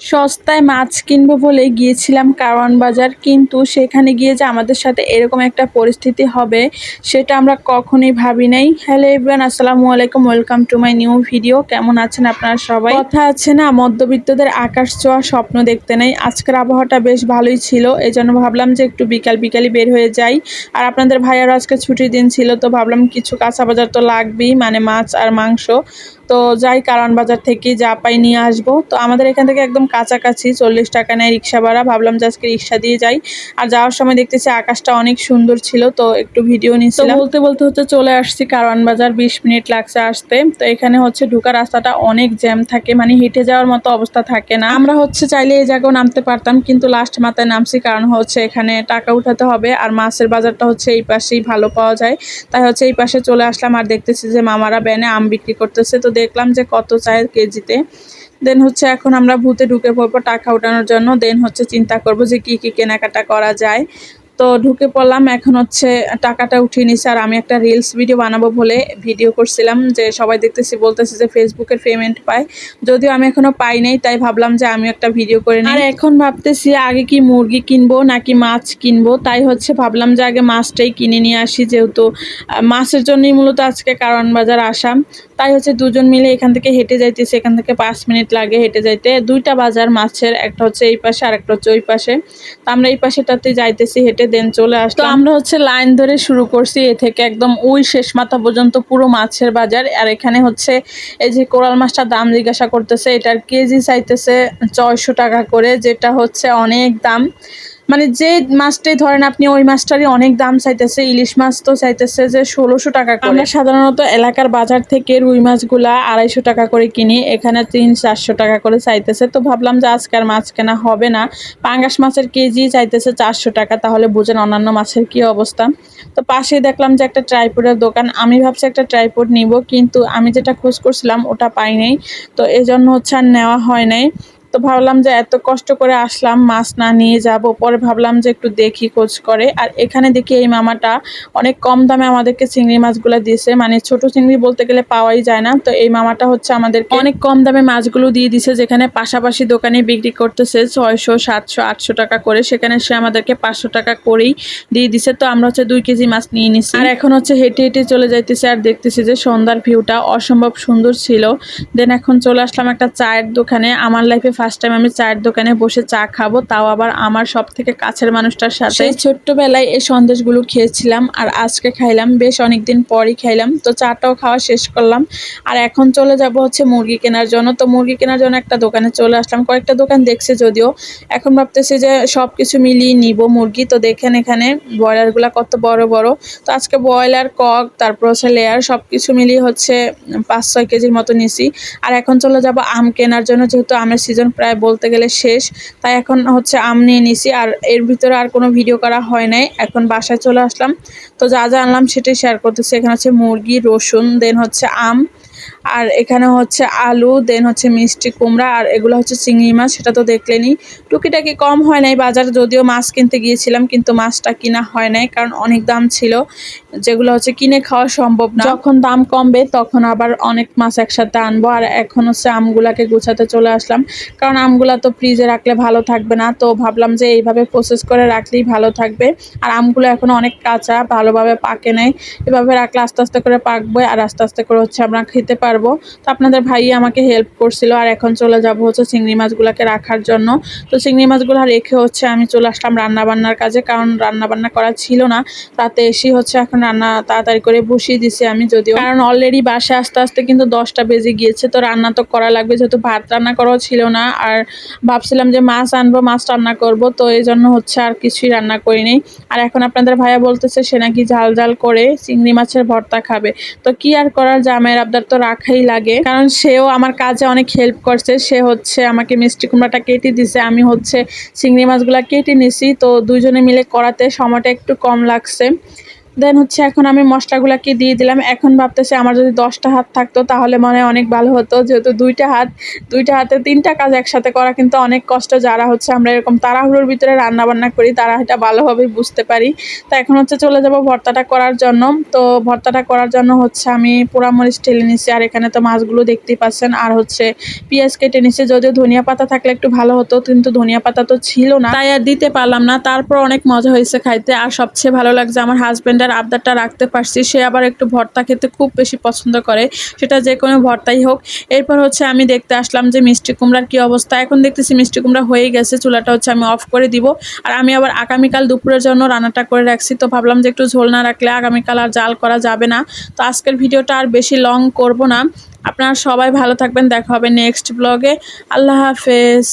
সস্তায় মাছ কিনবো বলে গিয়েছিলাম কারওয়ান বাজার, কিন্তু সেখানে গিয়ে যে আমাদের সাথে এরকম একটা পরিস্থিতি হবে, সেটা আমরা কখনোই ভাবি নাই। হ্যালো এভরিওয়ান আসসালামু আলাইকুম welcome to my new video কেমন আছেন আপনারা সবাই? কথা আছে না, মধ্যবিত্তদের আকাশ ছোঁয়া স্বপ্ন দেখতে নেই। আজকের আবহাওয়াটা বেশ ভালোই ছিল এই জন্য ভাবলাম যে একটু বিকাল বিকালই বের হয়ে যাই। আর আপনাদের ভাইয়ারও আজকে ছুটির দিন ছিল, তো ভাবলাম কিছু কাঁচা বাজার তো লাগবেই মানে মাছ আর মাংস। তো যাই কারণ বাজার থেকে যা পাই নিয়ে আসব। তো আমাদের এখান থেকে একদম কাছাকাছি চল্লিশ টাকা নেয় রিক্সা ভাড়া। ভাবলাম যে আজকে রিক্সা দিয়ে যাই। আর যাওয়ার সময় দেখতেছি আকাশটা অনেক সুন্দর ছিল তো একটু ভিডিও নিচ্ছিলাম। বলতে বলতে হচ্ছে চলে আসছি কারণ বাজার বিশ মিনিট লাগছে আসতে। তো এখানে হচ্ছে ঢুকার রাস্তাটা অনেক জ্যাম থাকে মানে হেঁটে যাওয়ার মতো অবস্থা থাকে না। আমরা হচ্ছে চাইলে এই জায়গাও নামতে পারতাম কিন্তু লাস্ট মাথায় নামছি কারণ হচ্ছে এখানে টাকা উঠাতে হবে আর মাছের বাজারটা হচ্ছে এই পাশেই ভালো পাওয়া যায়। তাই হচ্ছে এই পাশে চলে আসলাম আর দেখতেছি যে মামারা ব্যানে আম বিক্রি করতেছে। তো দেখলাম যে কত চায় কেজিতে। দেন হচ্ছে এখন আমরা ভূতে ঢুকে পড়ব টাকা উঠানোর জন্য। দেন হচ্ছে চিন্তা করব যে কি কি কেনাকাটা করা যায়। তো ঢুকে পড়লাম। এখন হচ্ছে টাকাটা উঠিয়ে নিছে। আর আমি একটা রিলস ভিডিও বানাবো বলে ভিডিও করছিলাম যে সবাই দেখতেছি, বলতেছে যে ফেসবুকের পেমেন্ট পায়। যদিও আমি এখনও পাই নাই, তাই ভাবলাম যে আমি একটা ভিডিও করে নিই। আর এখন ভাবতেছি আগে কি মুরগি কিনবো নাকি মাছ কিনবো, তাই হচ্ছে ভাবলাম যে আগে মাছটাই কিনে নিয়ে আসি যেহেতু মাছের জন্যই মূলত আজকে কারণ বাজার আসাম। তাই হচ্ছে দুজন মিলে এখান থেকে হেঁটে যাইতেছি। এখান থেকে পাঁচ মিনিট লাগে হেঁটে যাইতে। দুইটা বাজার মাছের, একটা হচ্ছে এই পাশে আর একটা হচ্ছে ওই পাশে। তো আমরা এই পাশেটাতে যাইতেছি হেঁটে। দেন চলে আসতো আমরা হচ্ছে লাইন ধরে শুরু করছি এ থেকে একদম ওই শেষ মাথা পর্যন্ত পুরো মাছের বাজার। আর এখানে হচ্ছে এই যে কোরাল মাছটার দাম জিজ্ঞাসা করতেছে এটার কেজি চাইতেছে ছয়শো টাকা করে যেটা হচ্ছে অনেক দাম। মানে যে মাছটাই ধরেন আপনি ওই মাছটারই অনেক দাম চাইতেছে, ইলিশ মাছ তো চাইতেছে যে ষোলোশো টাকা করে। আমরা সাধারণত এলাকার বাজার থেকে রুই মাছগুলা আড়াইশো টাকা করে কিনি, এখানে তিন, চারশো টাকা করে চাইতেছে। তো ভাবলাম যে আজকে আর মাছ কেনা হবে না, পাঙ্গাস মাছের কেজি চাইতেছে চারশো টাকা, তাহলে বুঝেন অন্যান্য মাছের কি অবস্থা। তো পাশে দেখলাম যে একটা ট্রাইপোডের দোকান, আমি ভাবছি একটা ট্রাইপোড নিব, কিন্তু আমি যেটা খোঁজ করছিলাম ওটা পাই নাই। তো এই জন্য হচ্ছে আর নেওয়া হয় নাই। তো ভাবলাম যে এত কষ্ট করে আসলাম, মাছ না নিয়ে যাব। পরে ভাবলাম যে একটু দেখি খোঁজ করে। আর এখানে দেখি এই মামাটা অনেক কম দামে আমাদেরকে চিংড়ি মাছগুলো দিয়েছে। মানে ছোট চিংড়ি বলতে গেলে পাওয়াই যায় না। তো এই মামাটা হচ্ছে আমাদের অনেক কম দামে মাছগুলো দিয়ে দিছে যেখানে পাশাপাশি দোকানে বিক্রি করতেছে ছয়শো, সাতশো, আটশো টাকা করে। সেখানে সে আমাদেরকে পাঁচশো টাকা করেই দিয়ে দিছে। তো আমরা হচ্ছে দুই কেজি মাছ নিয়ে নিছি। আর এখন হচ্ছে হেঁটে হেঁটে চলে যাইতেছে আর দেখতেছি যে সন্ধ্যার ভিউটা অসম্ভব সুন্দর ছিল। দেন এখন চলে আসলাম একটা চায়ের দোকানে। আমার লাইফে ফার্স্ট টাইম আমি চায়ের দোকানে বসে চা খাব, তাও আবার আমার সব থেকে কাছের মানুষটার সাথে। সেই ছোট্টবেলায় এই সন্দেশগুলো খেয়েছিলাম আর আজকে খাইলাম, বেশ অনেকদিন পরই খাইলাম। তো চাটাও খাওয়া শেষ করলাম। আর এখন চলে যাব হচ্ছে মুরগি কেনার জন্য। তো মুরগি কেনার জন্য একটা দোকানে চলে আসলাম। কয়েকটা দোকান দেখছে যদিও। এখন ভাবতেছি যে সব কিছু মিলিয়ে নিব মুরগি। তো দেখেন এখানে ব্রয়লারগুলো কত বড় বড়। তো আজকে ব্রয়লার, কক, তারপর হচ্ছে লেয়ার সব কিছু মিলিয়ে হচ্ছে পাঁচ ছয় কেজির মতো নিছি। আর এখন চলে যাব আম কেনার জন্য। যেহেতু আমের সিজন প্রায় বলতে গেলে শেষ। তাই এখন হচ্ছে আম নিয়ে নিছি। আর এর ভিতরে আর কোনো ভিডিও করা হয় নাই। এখন বাসায় চলে আসলাম। তো যা যা আনলাম সেটাই শেয়ার করতেছি। এখানে হচ্ছে মুরগি, রসুন দেন হচ্ছে আম। আর এখানে হচ্ছে আলু দেন হচ্ছে মিষ্টি, কুমড়া, আর এগুলো হচ্ছে চিংড়ি মাছ, সেটা তো দেখলেনি। টুকিটাকি কম হয় নাই বাজারে, যদিও মাছ কিনতে গিয়েছিলাম, কিন্তু মাছটা কিনা হয় নাই, কারণ অনেক দাম ছিল, যেগুলো হচ্ছে কিনে খাওয়া সম্ভব না। যখন দাম কমবে, তখন আবার অনেক মাছ একসাথে আনব, আর এখন হচ্ছে আমগুলাকে গুছাতে চলে আসলাম, কারণ আমগুলা তো ফ্রিজে রাখলে ভালো থাকবে না, তো ভাবলাম যে এইভাবে প্রসেস করে রাখলেই ভালো থাকবে। আর আমগুলো এখনও অনেক কাঁচা, ভালোভাবে পাকে নাই, এভাবে রাখলে আস্তে আস্তে করে পাকবে, আর আস্তে আস্তে করে হচ্ছে আমরা খেতে পারব। তো আপনাদের ভাই আমাকে হেল্প করছিল আর এখন চলে যাব হচ্ছে চিংড়ি মাছগুলোকে রাখার জন্য। তো চিংড়ি মাছগুলো রেখে হচ্ছে আমি চলে আসলাম রান্না বান্নার কাজে, কারণ রান্নাবান্না করা ছিল না। তাতে এসেই হচ্ছে এখন রান্না তাড়াতাড়ি করে বসিয়ে দিছি আমি যদিও। কারণ অলরেডি বাসে আস্তে আস্তে কিন্তু দশটা বেজে গিয়েছে, তো রান্না তো করা লাগবে, যেহেতু ভাত রান্না করাও ছিল না। আর ভাবছিলাম যে মাছ আনব, মাছ রান্না করব, তো এই জন্য হচ্ছে আর কিছুই রান্না করিনি আর এখন আপনাদের ভাইয়া বলতেছে সে নাকি ঝাল ঝাল করে চিংড়ি মাছের ভর্তা খাবে। তো কি আর করার, জামাইয়ের আবদার তো রাখাই লাগে। কারণ সেও আমার কাজে অনেক হেল্প করছে। সে হচ্ছে আমাকে মিষ্টি কুমড়াটা কেটে দিছে। আমি হচ্ছে চিংড়ি মাছগুলা কেটে নিছি। তো দুজনে মিলে করাতে সময়টা একটু কম লাগছে। দেন হচ্ছে এখন আমি মশলাগুলোকে দিয়ে দিলাম। এখন ভাবতেছি আমার যদি দশটা হাত থাকতো তাহলে মনে অনেক ভালো হতো। যেহেতু দুইটা হাত, দুইটা হাতে তিনটা কাজ একসাথে করা কিন্তু অনেক কষ্ট। যারা হচ্ছে আমরা এরকম তাড়াহুড়োর ভিতরে রান্না বান্না করি, তারা এটা ভালোভাবেই বুঝতে পারি। তো এখন হচ্ছে চলে যাব ভর্তাটা করার জন্য। তো ভর্তাটা করার জন্য হচ্ছে আমি পোড়ামরিচ ঠেলে নিচ্ছি আর এখানে তো মাছগুলো দেখতেই পাচ্ছেন। আর হচ্ছে পেঁয়াজ কেটে নিচ্ছে যদিও ধনিয়া পাতা থাকলে একটু ভালো হতো, কিন্তু ধনিয়া পাতা তো ছিল না। তাই আর দিতে পারলাম না। তারপর অনেক মজা হয়েছে খাইতে। আর সবচেয়ে ভালো লাগছে আমার হাজব্যান্ডের আবদারটা রাখতে পারছি। সে আবার একটু ভর্তা খেতে খুব বেশি পছন্দ করে। সেটা যে কোনো ভর্তাই হোক। এরপর হচ্ছে আমি দেখতে আসলাম যে মিষ্টি কুমড়ার কী অবস্থা। এখন দেখতেছি মিষ্টি কুমড়া হয়ে গেছে। চুলাটা হচ্ছে আমি অফ করে দিব। আর আমি আবার আগামীকাল দুপুরের জন্য রান্নাটা করে রাখছি। তো ভাবলাম যে একটু ঝোল না রাখলে আগামীকাল আর জাল করা যাবে না। তো আজকের ভিডিওটা আর বেশি লং করব না। আপনারা সবাই ভালো থাকবেন। দেখা হবে নেক্সট ব্লগে আল্লাহ হাফেজ।